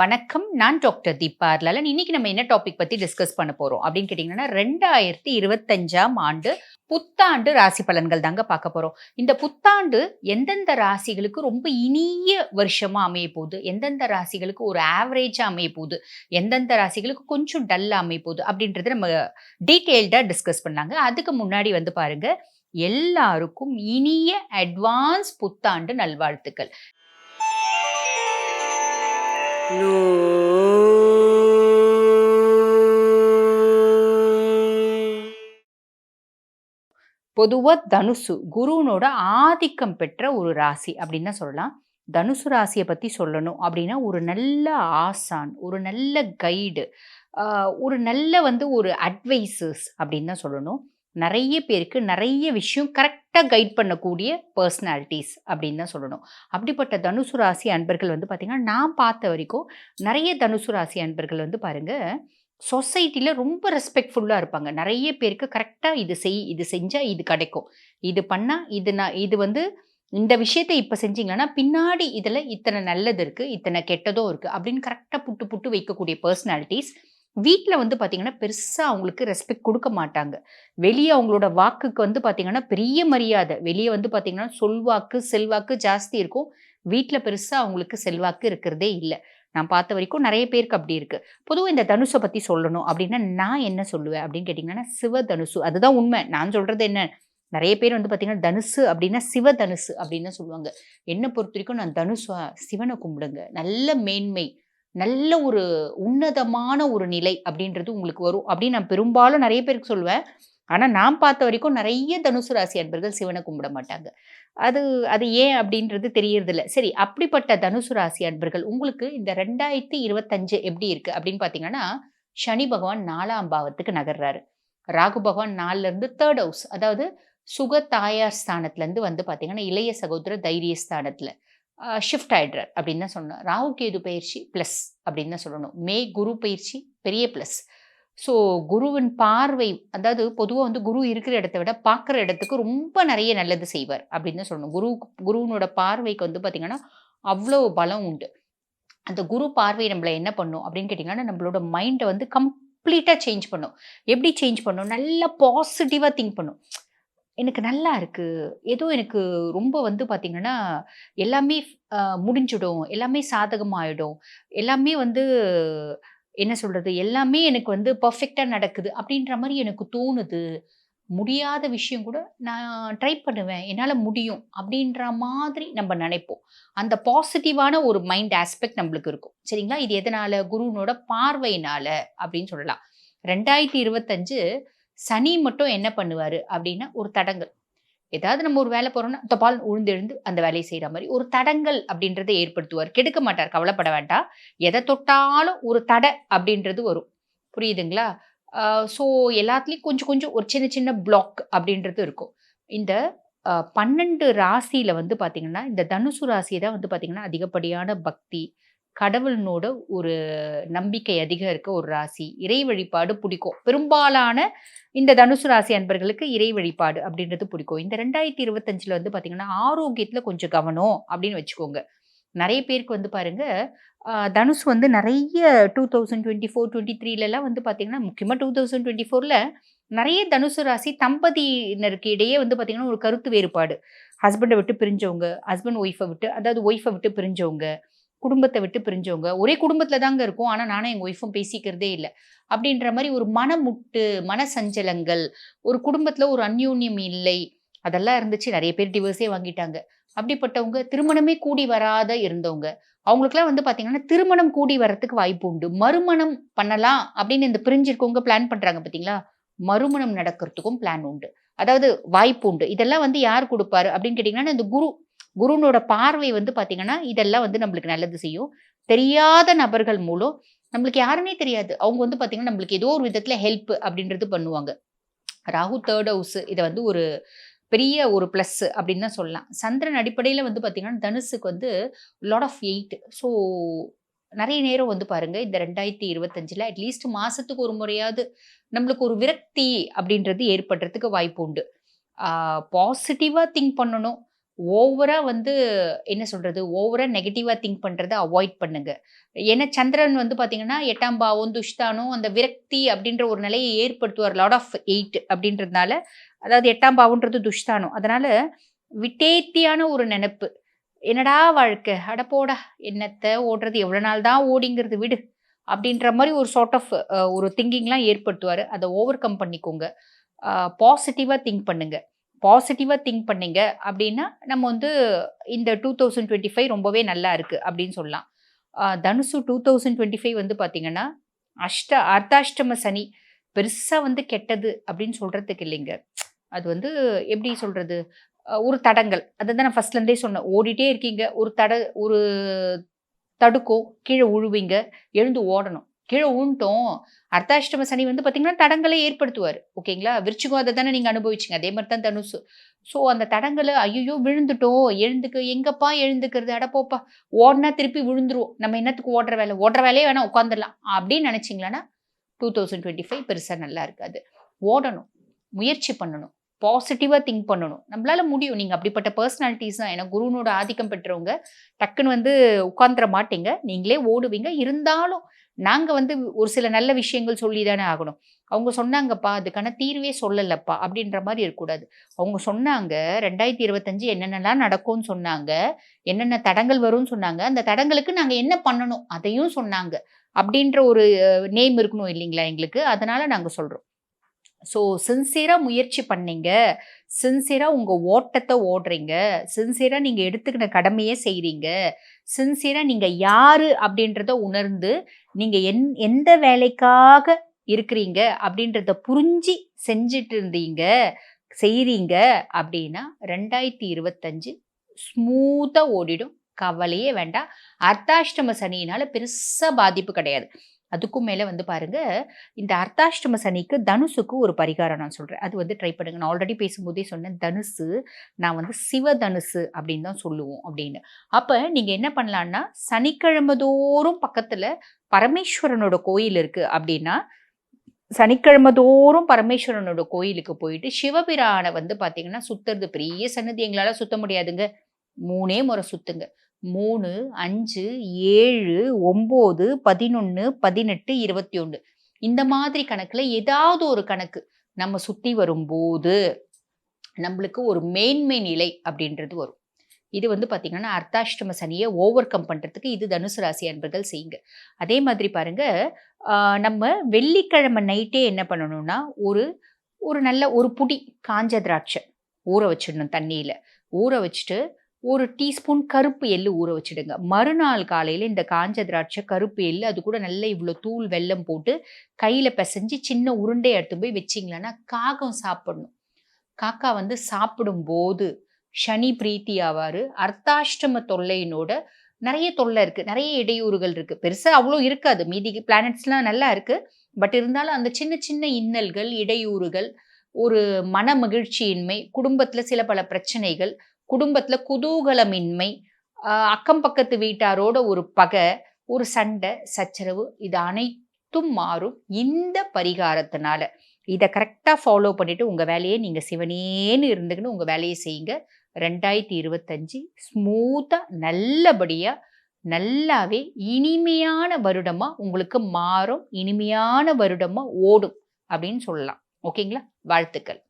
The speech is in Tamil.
வணக்கம். நான் டாக்டர் தீபா லலன் இன்னைக்கு நம்ம என்ன டாபிக் பத்தி டிஸ்கஸ் பண்ண போறோம்? அப்படின்னு கேட்டீங்கன்னா ரெண்டாயிரத்தி இருபத்தஞ்சாம் ஆண்டு புத்தாண்டு ராசி பலன்கள் தாங்க பார்க்க போறோம். இந்த புத்தாண்டு எந்தெந்த ராசிகளுக்கு ரொம்ப இனிய வருஷமா அமைய போகுது? எந்தெந்த ராசிகளுக்கு ஒரு ஆவரேஜா அமைய போகுது? எந்தெந்த ராசிகளுக்கு கொஞ்சம் டல்லா அமைய போகுது? அப்படின்றத நம்ம டீட்டெயில்டா டிஸ்கஸ் பண்ணாங்க. அதுக்கு முன்னாடி வந்து பாருங்க எல்லாருக்கும் இனிய அட்வான்ஸ் புத்தாண்டு நல்வாழ்த்துக்கள். பொதுவா தனுசு குருனோட ஆதிக்கம் பெற்ற ஒரு ராசி அப்படின்னு தான் சொல்லலாம். தனுசு ராசியை பற்றி சொல்லணும் அப்படின்னா ஒரு நல்ல ஆசான் ஒரு நல்ல கைடு ஒரு நல்ல வந்து ஒரு அட்வைசஸ் அப்படின்னு தான் சொல்லணும். நிறைய பேருக்கு நிறைய விஷயம் கரெக்டாக கைட் பண்ணக்கூடிய பர்சனாலிட்டிஸ் அப்படின்னு தான் சொல்லணும். அப்படிப்பட்ட தனுசு ராசி அன்பர்கள் வந்து பார்த்திங்கன்னா நான் பார்த்த வரைக்கும் நிறைய தனுசு ராசி அன்பர்கள் வந்து பாருங்கள் சொசைட்டியில் ரொம்ப ரெஸ்பெக்ட்ஃபுல்லாக இருப்பாங்க. நிறைய பேருக்கு கரெக்டாக இது செய் இது செஞ்சால் இது கிடைக்கும். இது பண்ணால் இது நான் இது வந்து இந்த விஷயத்தை இப்போ செஞ்சீங்கன்னா பின்னாடி இதில் இத்தனை நல்லது இருக்குது இத்தனை கெட்டதும் இருக்குது அப்படின்னு கரெக்டாக புட்டு புட்டு வைக்கக்கூடிய பர்சனாலிட்டிஸ் வீட்டில் வந்து பார்த்தீங்கன்னா பெருசாக அவங்களுக்கு ரெஸ்பெக்ட் கொடுக்க மாட்டாங்க. வெளியே அவங்களோட வாக்குக்கு வந்து பார்த்தீங்கன்னா பெரிய மரியாதை. வெளியே வந்து பார்த்தீங்கன்னா சொல்வாக்கு செல்வாக்கு ஜாஸ்தி இருக்கும். வீட்டில் பெருசாக அவங்களுக்கு செல்வாக்கு இருக்கிறதே இல்லை. நான் பார்த்த வரைக்கும் நிறைய பேருக்கு அப்படி இருக்குது பொதுவாக இந்த தனுஷை பற்றி சொல்லணும் அப்படின்னா நான் என்ன சொல்லுவேன் அப்படின்னு கேட்டிங்கன்னா சிவ தனுசு அதுதான் உண்மை. நான் சொல்கிறது என்ன? நிறைய பேர் வந்து பார்த்தீங்கன்னா தனுசு அப்படின்னா சிவ தனுசு அப்படின்னு சொல்லுவாங்க. என்னை பொறுத்த வரைக்கும் நான் தனுஷா சிவனை கும்பிடுங்க. நல்ல மேன்மை. நல்ல ஒரு உன்னதமான ஒரு நிலை அப்படின்றது உங்களுக்கு வரும். அப்படின்னு நான் பெரும்பாலும் நிறைய பேருக்கு சொல்லுவேன். ஆனால் நான் பார்த்த வரைக்கும் நிறைய தனுசு ராசி அன்பர்கள் சிவனை கும்பிட மாட்டாங்க. அது அது ஏன் அப்படின்றது தெரியறதில்ல. சரி அப்படிப்பட்ட தனுசு ராசி அன்பர்கள் உங்களுக்கு இந்த ரெண்டாயிரத்தி இருபத்தஞ்சு எப்படி இருக்கு அப்படின்னு பார்த்தீங்கன்னா சனி பகவான் நாலாம் பாவத்துக்கு நகர்றாரு. ராகு பகவான் நாலுலேருந்து தேர்ட் ஹவுஸ் அதாவது சுக தாயார் ஸ்தானத்துலேருந்து வந்து பார்த்தீங்கன்னா இளைய சகோதர தைரிய ஸ்தானத்தில் ஷிஃப்ட் ஆகிடுறார் அப்படின்னு தான் சொல்லணும். ராகு கேது பயிற்சி ப்ளஸ் அப்படின்னு தான் சொல்லணும். மே குரு பயிற்சி பெரிய ப்ளஸ் ஸோ குருவின் பார்வை அதாவது பொதுவாக வந்து குரு இருக்கிற இடத்த விட பார்க்குற இடத்துக்கு ரொம்ப நிறைய நல்லது செய்வார் அப்படின்னு தான் சொல்லணும். குரு குருவனோட பார்வைக்கு வந்து பார்த்திங்கன்னா அவ்வளோ பலம் உண்டு. அந்த குரு பார்வை நம்மளை என்ன பண்ணும் அப்படின்னு கேட்டிங்கன்னா நம்மளோட மைண்டை வந்து கம்ப்ளீட்டாக சேஞ்ச் பண்ணும். எப்படி சேஞ்ச் பண்ணும்? நல்லா பாசிட்டிவாக திங்க் பண்ணும். எனக்கு நல்லா இருக்கு. ஏதோ எனக்கு ரொம்ப வந்து பார்த்தீங்கன்னா எல்லாமே முடிஞ்சிடும். எல்லாமே சாதகமாயிடும். எல்லாமே வந்து என்ன சொல்றது? எல்லாமே எனக்கு வந்து பர்ஃபெக்டாக நடக்குது அப்படின்ற மாதிரி எனக்கு தோணுது. முடியாத விஷயம் கூட நான் ட்ரை பண்ணுவேன். என்னால் முடியும் அப்படின்ற மாதிரி நம்ம நினைப்போம். அந்த பாசிட்டிவான ஒரு மைண்ட் ஆஸ்பெக்ட் நம்மளுக்கு இருக்கும். சரிங்களா? இது எதனால? குருனோட பார்வையினால அப்படின்னு சொல்லலாம். ரெண்டாயிரத்தி இருபத்தஞ்சு சனி மட்டும் என்ன பண்ணுவார் அப்படின்னா ஒரு தடங்கள். ஏதாவது நம்ம ஒரு வேலை போகிறோம்னா தொப்பால் உழுந்து எழுந்து அந்த வேலையை செய்கிற மாதிரி ஒரு தடங்கள் அப்படின்றத ஏற்படுத்துவார். கெடுக்க மாட்டார் கவலைப்பட வேண்டாம். எதை தொட்டாலும் ஒரு தடை அப்படின்றது வரும். புரியுதுங்களா? ஸோ எல்லாத்துலேயும் கொஞ்சம் கொஞ்சம் ஒரு சின்ன சின்ன பிளாக் அப்படின்றது இருக்கும். இந்த பன்னெண்டு ராசியில் வந்து பார்த்திங்கன்னா இந்த தனுசு ராசியை தான் வந்து பார்த்திங்கன்னா அதிகப்படியான பக்தி கடவுளினோட ஒரு நம்பிக்கை அதிகம் இருக்க ஒரு ராசி. இறை வழிபாடு பிடிக்கும். பெரும்பாலான இந்த தனுசு ராசி அன்பர்களுக்கு இறை வழிபாடு அப்படின்றது பிடிக்கும். இந்த ரெண்டாயிரத்தி இருபத்தஞ்சில் வந்து பார்த்தீங்கன்னா ஆரோக்கியத்தில் கொஞ்சம் கவனம் அப்படின்னு வச்சுக்கோங்க. நிறைய பேருக்கு வந்து பாருங்க தனுஷ் வந்து நிறைய two thousand twenty four twenty த்ரீலலாம் வந்து பார்த்தீங்கன்னா முக்கியமாக டூ தௌசண்ட் டுவெண்ட்டி ஃபோரில் நிறைய தனுசு ராசி தம்பதியினருக்கு இடையே வந்து பார்த்தீங்கன்னா ஒரு கருத்து வேறுபாடு. ஹஸ்பண்டை விட்டு பிரிஞ்சவங்க ஹஸ்பண்ட் ஒய்ஃபை விட்டு அதாவது ஒய்ஃபை விட்டு பிரிஞ்சவங்க குடும்பத்தை விட்டு பிரிஞ்சவங்க. ஒரே குடும்பத்தில் தாங்க இருக்கும். ஆனால் நானும் எங்கள் ஒய்ஃபும் பேசிக்கிறதே இல்லை. அப்படின்ற மாதிரி ஒரு மனமுட்டு மன சஞ்சலங்கள் ஒரு குடும்பத்தில் ஒரு அந்யூன்யம் இல்லை. அதெல்லாம் இருந்துச்சு. நிறைய பேர் டிவோர்ஸே வாங்கிட்டாங்க. அப்படிப்பட்டவங்க திருமணமே கூடி வராத இருந்தவங்க. அவங்களுக்குலாம் வந்து பார்த்தீங்கன்னா திருமணம் கூடி வரத்துக்கு வாய்ப்பு உண்டு. மறுமணம் பண்ணலாம் அப்படின்னு இந்த பிரிஞ்சிருக்கவங்க பிளான் பண்ணுறாங்க பார்த்தீங்களா மறுமணம் நடக்கிறதுக்கும் பிளான் உண்டு. அதாவது வாய்ப்பு உண்டு. இதெல்லாம் வந்து யார் கொடுப்பாரு அப்படின்னு கேட்டிங்கன்னா இந்த குரு குருனோட பார்வை வந்து பார்த்தீங்கன்னா இதெல்லாம் வந்து நம்மளுக்கு நல்லது செய்யும். தெரியாத நபர்கள் மூலம் நம்மளுக்கு யாருமே தெரியாது. அவங்க வந்து பார்த்தீங்கன்னா நம்மளுக்கு ஏதோ ஒரு விதத்தில் ஹெல்ப் அப்படின்றது பண்ணுவாங்க. ராகு தேர்ட் ஹவுஸ் இதை வந்து ஒரு பெரிய ஒரு ப்ளஸ் அப்படின்னு தான் சொல்லலாம். சந்திரன் அடிப்படையில் வந்து பார்த்தீங்கன்னா தனுசுக்கு வந்து லாட் ஆஃப் எயிட் ஸோ நிறைய நேரம் வந்து பாருங்கள் இந்த ரெண்டாயிரத்தி இருபத்தஞ்சில் அட்லீஸ்ட் மாதத்துக்கு ஒரு முறையாவது நம்மளுக்கு ஒரு விரக்தி அப்படின்றது ஏற்படுறதுக்கு வாய்ப்பு உண்டு. பாசிட்டிவாக திங்க் பண்ணணும். ஓவராக வந்து என்ன சொல்கிறது ஓவராக நெகட்டிவாக திங்க் பண்ணுறத அவாய்ட் பண்ணுங்க. ஏன்னா சந்திரன் வந்து பார்த்தீங்கன்னா, எட்டாம் பாவம், துஷ்தானும் அந்த விரக்தி அப்படின்ற ஒரு நிலையை ஏற்படுத்துவார். லாட் ஆஃப் எயிட் அப்படின்றதுனால, அதாவது 8ஆம் பாவம்ன்றது துஷ்டானம். அதனால் விட்டேத்தியான ஒரு நினப்பு "என்னடா வாழ்க்கை? அட போடா! ஓடுறது? எவ்வளோ நாள் தான் ஓடிங்கிறது விடு." அப்படின்ற மாதிரி ஒரு சார்ட் ஆஃப் ஒரு திங்கிங்லாம் ஏற்படுத்துவார் அதை ஓவர் கம் பண்ணிக்கோங்க. பாசிட்டிவாக திங்க் பண்ணுங்கள் பாசிட்டிவாக திங்க் பண்ணீங்க அப்படின்னா, நம்ம வந்து இந்த 2025 ரொம்பவே நல்லா இருக்குது அப்படின்னு சொல்லலாம். தனுசு டூ தௌசண்ட் டுவெண்ட்டி ஃபைவ் வந்து பார்த்திங்கன்னா அஷ்ட அர்த்தாஷ்டம சனி. பெருசாக வந்து கெட்டது அப்படின்னு சொல்கிறதுக்கு இல்லைங்க. அது வந்து எப்படி சொல்கிறது ஒரு தடங்கள் அதை தான் நான் ஃபர்ஸ்ட்லேருந்தே சொன்னேன். ஓடிட்டே இருக்கீங்க. ஒரு தட ஒரு தடுக்கும். கீழே உழுவீங்க. எழுந்து ஓடணும். கீழே ஊன்ட்டோம் அர்த்தாஷ்டம சனி வந்து பார்த்தீங்கன்னா, தடங்களை ஏற்படுத்துவார் ஓகேங்களா? விருச்சிகம் அதை தானே நீங்கள் அனுபவிச்சிங்க அதே மாதிரி தான் தனுசு. ஸோ அந்த தடங்களை ஐயோ விழுந்துட்டோம். எழுந்துக்க எங்கப்பா எழுந்துக்கிறது? அடப்போப்பா ஓடினா திருப்பி விழுந்துருவோம். நம்ம என்னத்துக்கு ஓடுற வேலை? ஓடுற வேலையே வேணாம் உட்காந்துடலாம் அப்படின்னு நினச்சிங்களான்னா டூ தௌசண்ட் டுவெண்ட்டி ஃபைவ் பெருசாக நல்லா இருக்காது. ஓடணும். முயற்சி பண்ணணும். பாசிட்டிவாக திங்க் பண்ணணும். நம்மளால முடியும். நீங்கள் அப்படிப்பட்ட பர்சனாலிட்டிஸ் தான். ஏன்னா குருனோட ஆதிக்கம் பெற்றவங்க. டக்குன்னு வந்து உட்காந்துட மாட்டீங்க. நீங்களே ஓடுவீங்க. இருந்தாலும் நாங்கள் வந்து ஒரு சில நல்ல விஷயங்கள் சொல்லி தானே ஆகணும். அவங்க சொன்னாங்கப்பா, அதுக்கான தீர்வே சொல்லலப்பா அப்படின்ற மாதிரி இருக்கக்கூடாது. அவங்க சொன்னாங்க 2025 என்னென்னலாம் நடக்கும்னு சொன்னாங்க. என்னென்ன தடங்கள் வரும்னு சொன்னாங்க. அந்த தடங்களுக்கு நாங்கள் என்ன பண்ணணும்? அதையும் சொன்னாங்க. அப்படின்ற ஒரு நேம் இருக்கணும் இல்லைங்களா எங்களுக்கு? அதனால நாங்கள் சொல்கிறோம் ஸோ சின்சியராக முயற்சி பண்ணீங்க. சின்சியராக உங்கள் ஓட்டத்தை ஓடுறீங்க. சின்சியராக நீங்கள் எடுத்துக்கின கடமையே செய்கிறீங்க சின்சியராக நீங்கள் யார் அப்படின்றத உணர்ந்து, நீங்கள் என் எந்த வேலைக்காக இருக்கிறீங்க அப்படின்றத புரிஞ்சு செஞ்சுட்டு இருந்தீங்க, செய்கிறீங்க அப்படின்னா ரெண்டாயிரத்தி இருபத்தஞ்சு ஸ்மூத்தாக ஓடிடும். கவலையே வேண்டாம். அர்த்தாஷ்டம சனியினால பெருசாக பாதிப்பு கிடையாது. அதுக்கும் மேலே வந்து பாருங்க, இந்த அர்த்தாஷ்டம சனிக்கு தனுசுக்கு ஒரு பரிகாரம் நான் சொல்கிறேன் அது வந்து ட்ரை பண்ணுங்க. நான் ஆல்ரெடி பேசும்போதே சொன்னேன். தனுசு நான் வந்து சிவ தனுசு அப்படின்னு தான் சொல்லுவோம் அப்படின்னு. அப்போ நீங்கள் என்ன பண்ணலான்னா, சனிக்கிழமை தோறும் பக்கத்தில் பரமேஸ்வரனோட கோயில் இருக்குது அப்படின்னா, சனிக்கிழமை தோறும் பரமேஸ்வரனோட கோயிலுக்கு போயிட்டு, சிவபிரானை வந்து பார்த்தீங்கன்னா, சுத்துறது பெரிய சன்னதி எங்களால் சுத்த முடியாதுங்க. மூணே முறை சுத்துங்க. 3, 5, 7, 9, 11, 18, 21 இந்த மாதிரி கணக்கில் ஏதாவது ஒரு கணக்கு நம்ம சுற்றி வரும்போது, நம்மளுக்கு ஒரு மேன்மை நிலை அப்படின்றது வரும். இது வந்து பார்த்திங்கன்னா அர்த்தாஷ்டம சனியை ஓவர் கம் பண்ணுறதுக்கு இது தனுசு ராசி அன்பர்கள் செய்யுங்க. அதே மாதிரி பாருங்கள் நம்ம வெள்ளிக்கிழமை நைட்டே என்ன பண்ணணும்னா, ஒரு ஒரு நல்ல ஒரு புடி காஞ்ச திராட்சை ஊற வச்சிடணும் தண்ணியில் ஊற வச்சுட்டு, ஒரு டீஸ்பூன் கருப்பு எள்ளு ஊற வச்சுடுங்க. மறுநாள் காலையில் இந்த காஞ்ச திராட்சை, கருப்பு எள்ளு அது கூட நல்ல இவ்வளோ தூள் வெல்லம் போட்டு, கையில் பிசைஞ்சு சின்ன உருண்டையை எடுத்து போய் வச்சீங்களான்னா, காகம் சாப்பிடணும். காக்கா வந்து சாப்பிடும்போது சனி பிரீத்தி ஆவார் அர்த்தாஷ்டம தொல்லையினோட நிறைய தொல்லை இருக்குது நிறைய இடையூறுகள் இருக்குது பெருசாக அவ்வளோ இருக்காது. மீதி பிளானட்ஸ்லாம் நல்லா இருக்குது பட் இருந்தாலும் அந்த சின்ன சின்ன இன்னல்கள், இடையூறுகள், ஒரு மன மகிழ்ச்சியின்மை, குடும்பத்தில் சில பல பிரச்சனைகள், குடும்பத்தில் குதூகலமின்மை, அக்கம் பக்கத்து வீட்டாரோட ஒரு பகை, ஒரு சண்டை, சச்சரவு இது அனைத்தும் மாறும். இந்த பரிகாரத்தினால. இதை கரெக்டாக ஃபாலோ பண்ணிட்டு உங்கள் வேலையை நீங்கள் சிவனேன்னு இருந்துக்கின்னு உங்கள் வேலையை செய்யுங்க. ரெண்டாயிரத்தி இருபத்தஞ்சு ஸ்மூத்தாக நல்லபடியாக நல்லாவே இனிமையான வருடமாக உங்களுக்கு மாறும். இனிமையான வருடமாக ஓடும் அப்படின்னு சொல்லலாம். ஓகேங்களா? வாழ்த்துக்கள்.